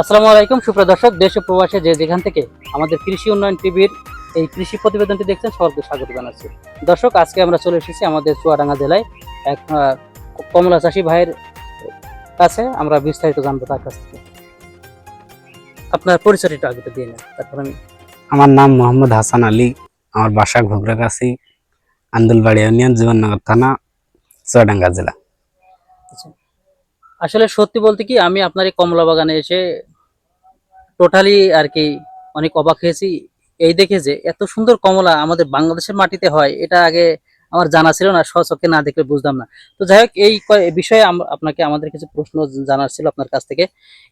আসসালামু আলাইকুম সুপ্রিয় দর্শক দেশ ও প্রবাসে যে যেখান থেকে আমাদের কৃষি উন্নয়ন টিভির এই কৃষি প্রতিবেদনটি দেখছেন সকলকে স্বাগত জানাচ্ছি। দর্শক আজকে আমরা চলে এসেছি আমাদের চুয়াডাঙ্গা জেলায় এক কমলা চাষি ভাইয়ের কাছে। আমরা বিস্তারিত জানব তার কাছ থেকে। আপনার পরিচয়টা আগে দিয়ে নেন তারপর আমি আমার নাম মোহাম্মদ হাসান আলী আমার বাসা ঘুগরাগাছি আন্দুলবাড়ি ইউনিয়ন জীবননগর থানা চুয়াডাঙ্গা জেলা। আসলে সত্যি বলতে কি, আমি আপনার এই কমলা বাগানে এসে টোটালি আর কি অনেক অবাক হয়েছি। এই দেখে যে এত সুন্দর কমলা আমাদের বাংলাদেশের মাটিতে হয়, এটা আগে আমার জানা ছিল না, স্বচক্ষে না দেখলে বুঝতাম না। তো যাই হোক, এই বিষয়ে আপনাকে আমাদের কিছু প্রশ্ন জানার ছিল আপনার কাছ থেকে।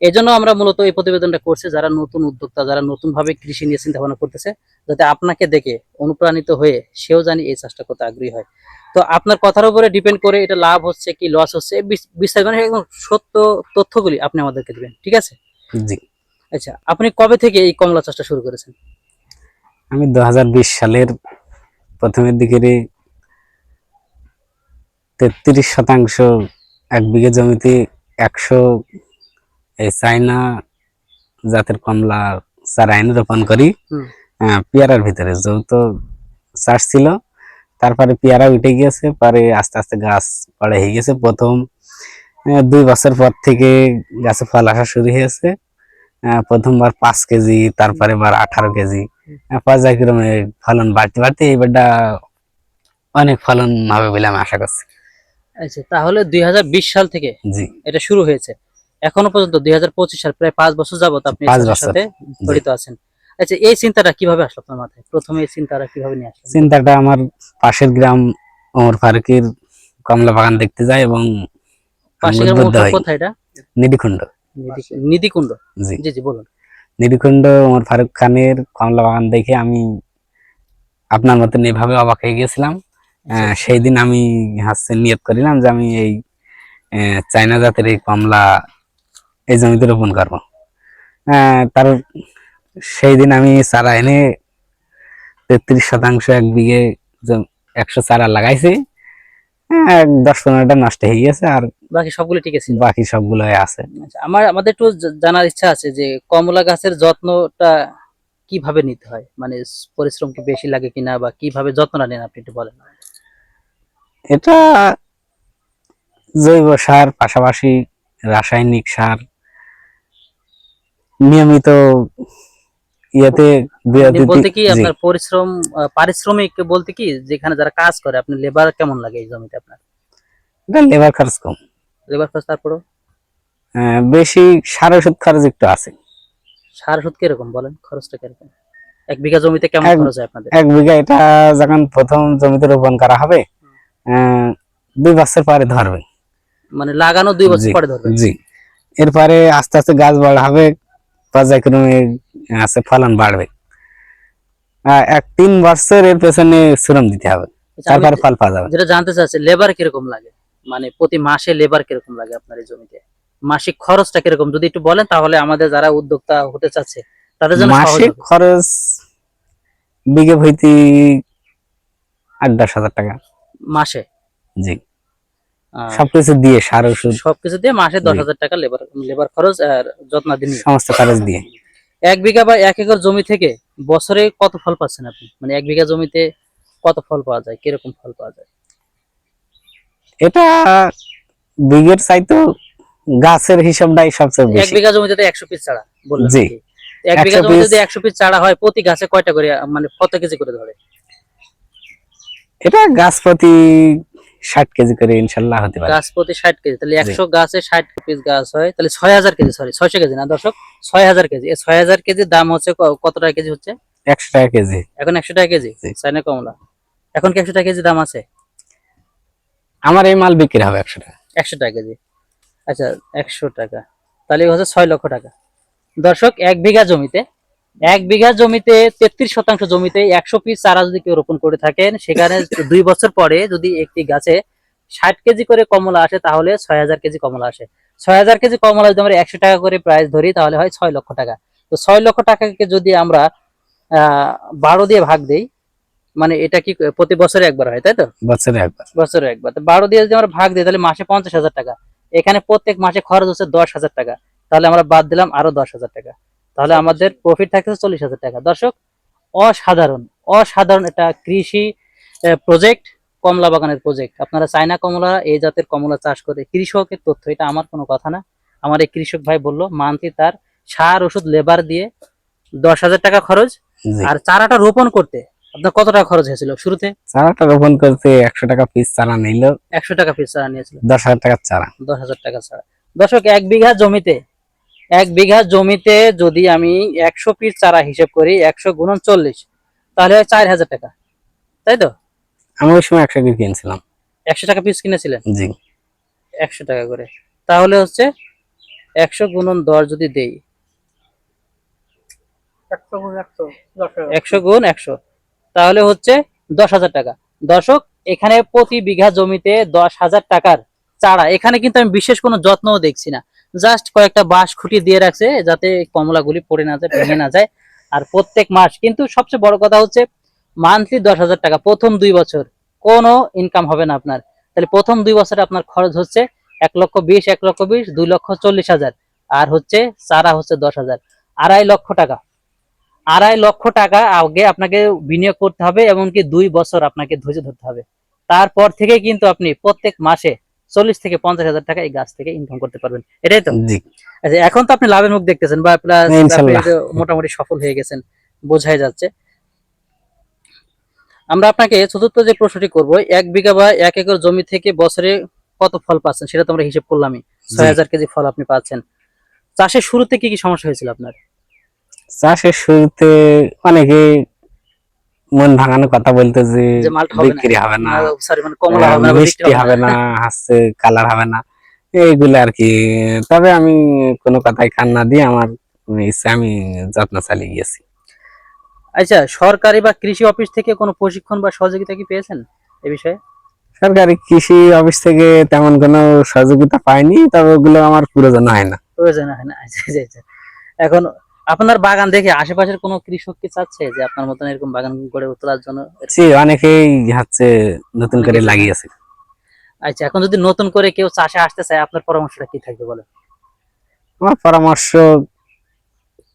এই জন্য আমরা মূলত এই প্রতিবেদনটা করছি, যারা নতুন উদ্যোক্তা, যারা নতুন ভাবে কৃষি নিয়ে চিন্তা ভাবনা করতেছে, যাতে আপনাকে দেখে অনুপ্রাণিত হয়ে সেও জানি এই চাষটা করতে আগ্রহী হয়। তো আপনার কথার উপরে ডিপেন্ড করে এটা লাভ হচ্ছে কি লস হচ্ছে বিস্তারিত মানে একদম সত্য তথ্যগুলি আপনি আমাদেরকে দিবেন ঠিক আছে? জি। আচ্ছা আপনি কবে থেকে এই কমলা চাষটা শুরু করেছেন? আমি দু হাজার বিশ সালের প্রথমের দিকে তেত্রিশ শতাংশ এক বিঘে জমিতে একশো এই চাইনা জাতের কমলা চারা এনে রোপণ করি। পেয়ারার ভিতরে যেহেতু চাষ ছিল। তারপরে পেয়ারা উঠে গিয়েছে পরে আস্তে আস্তে গাছ বড় হয়ে গেছে। প্রথম দুই বছর পর থেকে গাছে ফল আসা শুরু হয়েছে। প্রথমবার পাঁচ কেজি তারপরে বার আঠারো কেজি। পর্যায়ক্রমে ফলন বাড়তে বাড়তে এবারটা অনেক ফলন হবে বলে আমি আশা করছি। আচ্ছা তাহলে দুই হাজার বিশ সাল থেকে জি। এটা শুরু হয়েছে। এখনও পর্যন্ত দুই হাজার পঁচিশ সাল প্রায় পাঁচ বছর যাবত আপনি পাঁচ বছর। সাথে জড়িত আছেন। আচ্ছা এই চিন্তাটা কীভাবে আসলো আপনার মাথায়? প্রথমে এই চিন্তাটা কীভাবে নিয়ে আসলেন? চিন্তাটা আমার পাশের গ্রাম ওমর ফারুকের কমলা বাগান দেখতে যাই এবং পাশের কোথায় এটা? নিধিখুণ্ড নিধিকুণ্ড। জি। জি বলুন। নিধিখুণ্ড ওমর ফারুক খানের কমলা বাগান দেখে আমি আপনার মতন এভাবে অবাক হয়ে গেছিলাম। সেই দিন আমি হচ্ছে নিয়ত করিলাম যে আমি এই চায়না জাতের এই কমলা এই জমিতে রোপণ করব। আহ, তার সেই দিন আমি চারা এনে তেত্রিশ শতাংশ এক বিঘে একশো চারা লাগাইছি। দশ পনেরোটা নষ্ট হয়ে গেছে আর বাকি সবগুলো ঠিক আছে? বাকি সবগুলো আছে। আচ্ছা, আমার আমাদের একটু জানার ইচ্ছা আছে যে কমলা গাছের যত্নটা কীভাবে নিতে হয়? মানে পরিশ্রম কি বেশি লাগে কিনা বা কীভাবে যত্নটা নেন আপনি একটু বলেন। এটা জৈব সার পাশাপাশি রাসায়নিক সার নিয়মিত ইয়েতে দুই- বলতে কি আপনার পরিশ্রম পারিশ্রমিক বলতে কি যেখানে যারা কাজ করে আপনি লেবার কেমন লাগে এই জমিতে আপনার? এটা লেবার খরচ কম। লেবার খরচ তারপরও? বেশি সার ওষুধ খরচ একটু আছে। সার ওষুধ কীরকম বলেন? খরচটা কীরকম? এক বিঘা জমিতে কেমন খরচ হয় আপনাদের? এক বিঘা এটা যখন প্রথম জমিতে রোপণ করা হবে দুই বছর পরে ধরবে। মানে লাগানো দুই বছর পরে ধরবে? জি। এরপরে আস্তে আস্তে গাছ বড় হবে পর্যায়ক্রমে আছে ফলন বাড়বে। এক তিন বছর এর পেছনে শ্রম দিতে হবে। আচ্ছা, তারপরে ফল পাওয়া যাবে। যেটা জানতে চাচ্ছি লেবার কীরকম লাগে? মানে প্রতি মাসে লেবার কীরকম লাগে আপনার এই জমিতে? মাসিক খরচটা কীরকম? যদি একটু বলেন তাহলে আমাদের যারা উদ্যোক্তা হতে চাচ্ছে তাদের জন্য মাসিক খরচ বিঘে ভইতে আট দশ হাজার টাকা। মাসে? জি। সবকিছু দিয়ে সার ওষুধ। সবকিছু দিয়ে মাসে দশ। হাজার টাকা লেবার লেবার খরচ আর যত্নাদি নিয়ে। সমস্ত খরচ দিয়ে। এক বিঘা বা এক একর জমি থেকে বছরে কত ফল পাচ্ছেন আপনি? মানে এক বিঘা জমিতে কত ফল পাওয়া যায়? কীরকম ফল পাওয়া যায়? এটা বিঘের চাইতো গাছের হিসাবটাই সবচেয়ে বেশি। এক বিঘা জমিতে তো একশো পিস চারা বললেন জি। এক বিঘা জমিতে যদি একশো পিস চারা হয় প্রতি গাছে কয়টা করে মানে কত কেজি করে ধরে? এটা গাছ প্রতি ষাট কেজি করে ইনশাল্লাহ হতে পারে। গাছ প্রতি ষাট কেজি তাহলে একশো গাছে ষাট পিস গাছ হয় তাহলে ছয় হাজার কেজি সরি ছয়শো কেজি না দর্শক ছয় হাজার কেজি। এই ছয় হাজার কেজির দাম হচ্ছে কত টাকা কেজি হচ্ছে? একশো টাকা কেজি। এখন একশো টাকা কেজি। চাইনা কমলা। এখন কি একশো টাকা কেজি দাম আছে? আমার এই মাল বিক্রি হবে একশো টাকা। একশো টাকা কেজি। আচ্ছা একশো টাকা। তাহলে হচ্ছে ছয় লক্ষ টাকা। দর্শক এক বিঘা জমিতে এক বিঘা জমিতে তেত্রিশ শতাংশ জমিতে একশো পিস চারা যদি কেউ রোপণ করে থাকেন সেখানে দুই বছর পরে যদি একটি গাছে ষাট কেজি করে কমলা আসে তাহলে ছয় হাজার কেজি কমলা আসে। ছয় হাজার কেজি কমলা যদি আমরা একশো টাকা করে প্রাইস ধরি তাহলে হয় ছয় লক্ষ টাকা। তো ছয় লক্ষ টাকাকে যদি আমরা আহ বারো দিয়ে ভাগ দেই মানে এটা কি প্রতি বছরে একবার হয় তাই তো? বছরে একবার। বছরে একবার। তো বারো দিয়ে যদি আমরা ভাগ দিই তাহলে মাসে পঞ্চাশ হাজার টাকা। এখানে প্রত্যেক মাসে খরচ হচ্ছে দশ হাজার টাকা। তাহলে আমরা বাদ দিলাম আরও দশ হাজার টাকা। তাহলে আমাদের প্রফিট থাকতেছে চল্লিশ হাজার টাকা। দর্শক অসাধারণ অসাধারণ এটা কৃষি প্রজেক্ট কমলা বাগানের প্রজেক্ট আপনারা চায়না কমলা এই জাতের কমলা চাষ করে কৃষকের তথ্য এটা আমার কোনো কথা না। আমার এই কৃষক ভাই বলল মান্থলি তার সার ওষুধ লেবার দিয়ে দশ হাজার টাকা খরচ আর চারাটা রোপণ করতে। আপনার কত টাকা খরচ হয়েছিল শুরুতে? চারাটা রোপণ করতে একশো টাকা পিস চারা নিল। একশো টাকা পিস চারা নিয়েছিল। দশ হাজার টাকার চারা। দশ হাজার টাকা চারা। দর্শক এক বিঘা জমিতে এক বিঘা জমিতে যদি আমি একশো পিস চারা হিসেব করি একশো গুণন চল্লিশ তাহলে হয় চার হাজার টাকা। তাই তো? আমি ওই সময় একশো পিস কিনছিলাম। একশো টাকা পিস কিনেছিলেন? জি। একশো টাকা করে। তাহলে হচ্ছে একশো গুণন দশ যদি দেই একশো গুণ একশো তাহলে হচ্ছে দশ হাজার টাকা। দর্শক এখানে প্রতি বিঘা জমিতে দশ হাজার টাকার চারা। এখানে কিন্তু আমি বিশেষ কোনো যত্নও দেখছি না। জাস্ট কয়েকটা বাঁশ খুঁটি দিয়ে রাখছে যাতে কমলাগুলি পড়ে না যায়, ভেঙে না যায়। আর প্রত্যেক মাস, কিন্তু সবচেয়ে বড় কথা হচ্ছে মান্থলি দশ হাজার টাকা, প্রথম দুই বছর। কোনো ইনকাম হবে না আপনার। তাহলে প্রথম দুই বছরে আপনার খরচ হচ্ছে এক লক্ষ বিশ, এক লক্ষ বিশ, দুই লক্ষ চল্লিশ হাজার। আর হচ্ছে চারা হচ্ছে দশ হাজার। আড়াই লক্ষ টাকা। আড়াই লক্ষ টাকা আগে আপনাকে বিনিয়োগ করতে হবে, এমনকি দুই বছর আপনাকে ধৈর্য ধরতে হবে। তারপর থেকে কিন্তু আপনি প্রত্যেক মাসে চল্লিশ থেকে পঞ্চাশ হাজার টাকা এই গাছ থেকে ইনকাম করতে পারবেন। এটাই তো? আচ্ছা এখন তো আপনি লাভের মুখ দেখতেছেন বা প্লাস মোটামুটি সফল হয়ে গেছেন বোঝাই যাচ্ছে। আমরা আপনাকে চতুর্থ যে প্রশ্নটি করব এক বিঘা বা এক একর জমি থেকে বছরে কত ফল পাচ্ছেন? সেটা তো আমরা হিসেব করলামই। ছয় হাজার কেজি ফল আপনি পাচ্ছেন। চাষের শুরুতে কি কি সমস্যা হয়েছিল আপনার? চাষের শুরুতে অনেকে মন ভাঙানোর কথা বলতে যে বিক্রি হবে না। সরি মানে কমলা হবে না মিষ্টি হবে না। হাসছে কালার হবে না। এইগুলো আর কি। তবে আমি কোনো কথাই খান না দিয়ে আমার ইচ্ছে আমি যত্ন চালিয়ে গেছি। আচ্ছা সরকারি বা কৃষি অফিস থেকে কোনো প্রশিক্ষণ বা সহযোগিতা কি পেয়েছেন এ বিষয়ে? সরকারি কৃষি অফিস থেকে তেমন কোনো সহযোগিতা পাইনি তবে ওগুলো আমার প্রয়োজন হয় না। প্রয়োজন হয় না। আচ্ছা আচ্ছা, আচ্ছা। এখন আপনার বাগান দেখে আশেপাশের কোনো কৃষক কি চাচ্ছে যে আপনার মতন এরকম বাগান গড়ে তোলার জন্য? অনেকেই হচ্ছে নতুন করে লাগিয়েছে। আচ্ছা এখন যদি নতুন করে কেউ চাষে আসতে চায় আপনার পরামর্শটা কি থাকবে বলেন? আমার পরামর্শ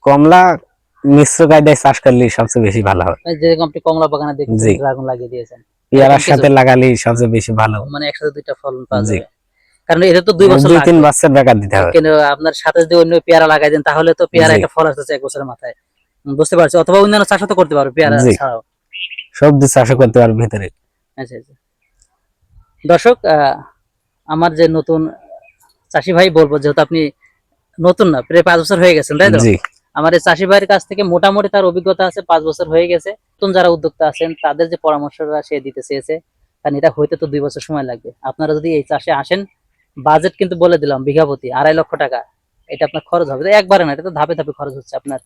কমলা মিশ্র কায়দায় চাষ করলে সবচেয়ে বেশি ভালো হয়। যেরকম আপনি কমলা বাগানে দেখেছেন। ড্রাগন লাগিয়ে দিয়েছেন। পেয়ারার সাথে লাগালে সবচেয়ে বেশি ভালো। মানে একসাথে দুইটা ফলন পাওয়া জি। কারণ এটা তো দুই বছর দুই তিন বছর বেকার দিতে হবে। কিন্তু আপনার সাথে যদি অন্য পেয়ারা লাগাই দেন তাহলে তো পেয়ারা একটা ফল আসতেছে এক বছরের মাথায়। বুঝতে পারছি। অথবা অন্যান্য চাষও তো করতে পারবে পেয়ারা ছাড়াও। সবজি চাষও করতে পারবে ভিতরে। আচ্ছা আচ্ছা। দর্শক আমার যে নতুন চাষি ভাই বলব যেহেতু আপনি নতুন না প্রায় পাঁচ বছর হয়ে গেছেন তাই তো? আমার এই চাষি ভাইয়ের কাছ থেকে মোটামুটি তার অভিজ্ঞতা আছে পাঁচ বছর হয়ে গেছে। নতুন যারা উদ্যোক্তা আছেন তাদের যে পরামর্শটা সে দিতে চেয়েছে কারণ এটা হইতে তো দুই বছর সময় লাগবে। আপনারা যদি এই চাষে আসেন বাজেট কিন্তু বলে দিলাম বিঘা প্রতি আড়াই লক্ষ টাকা। এটা আপনার খরচ হবে। একবারে না এটা তো ধাপে ধাপে খরচ হচ্ছে আপনার।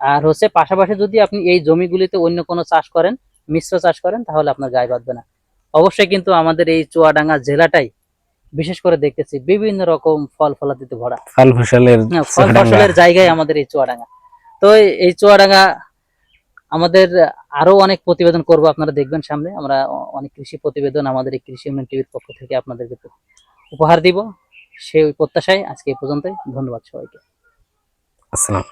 আর হচ্ছে পাশাপাশি যদি আপনি এই জমিগুলিতে অন্য কোনো চাষ করেন মিশ্র চাষ করেন তাহলে আপনার গায়ে বাঁধবে না। অবশ্যই কিন্তু আমাদের এই চুয়াডাঙ্গা জেলাটাই বিশেষ করে দেখতেছি বিভিন্ন রকম ফল ফলাদিতে ভরা। ফল ফসলের হ্যাঁ, ফল ফসলের জায়গায় আমাদের এই চুয়াডাঙ্গা। তো এই- চুয়াডাঙ্গা আমাদের আরও অনেক প্রতিবেদন করব আপনারা দেখবেন সামনে। আমরা অনেক কৃষি প্রতিবেদন আমাদের এই কৃষি উন্নয়ন টিভির পক্ষ থেকে আপনাদেরকে উপহার দিব। সেই প্রত্যাশায় আজকে এই পর্যন্তই। ধন্যবাদ সবাইকে। আসসালাম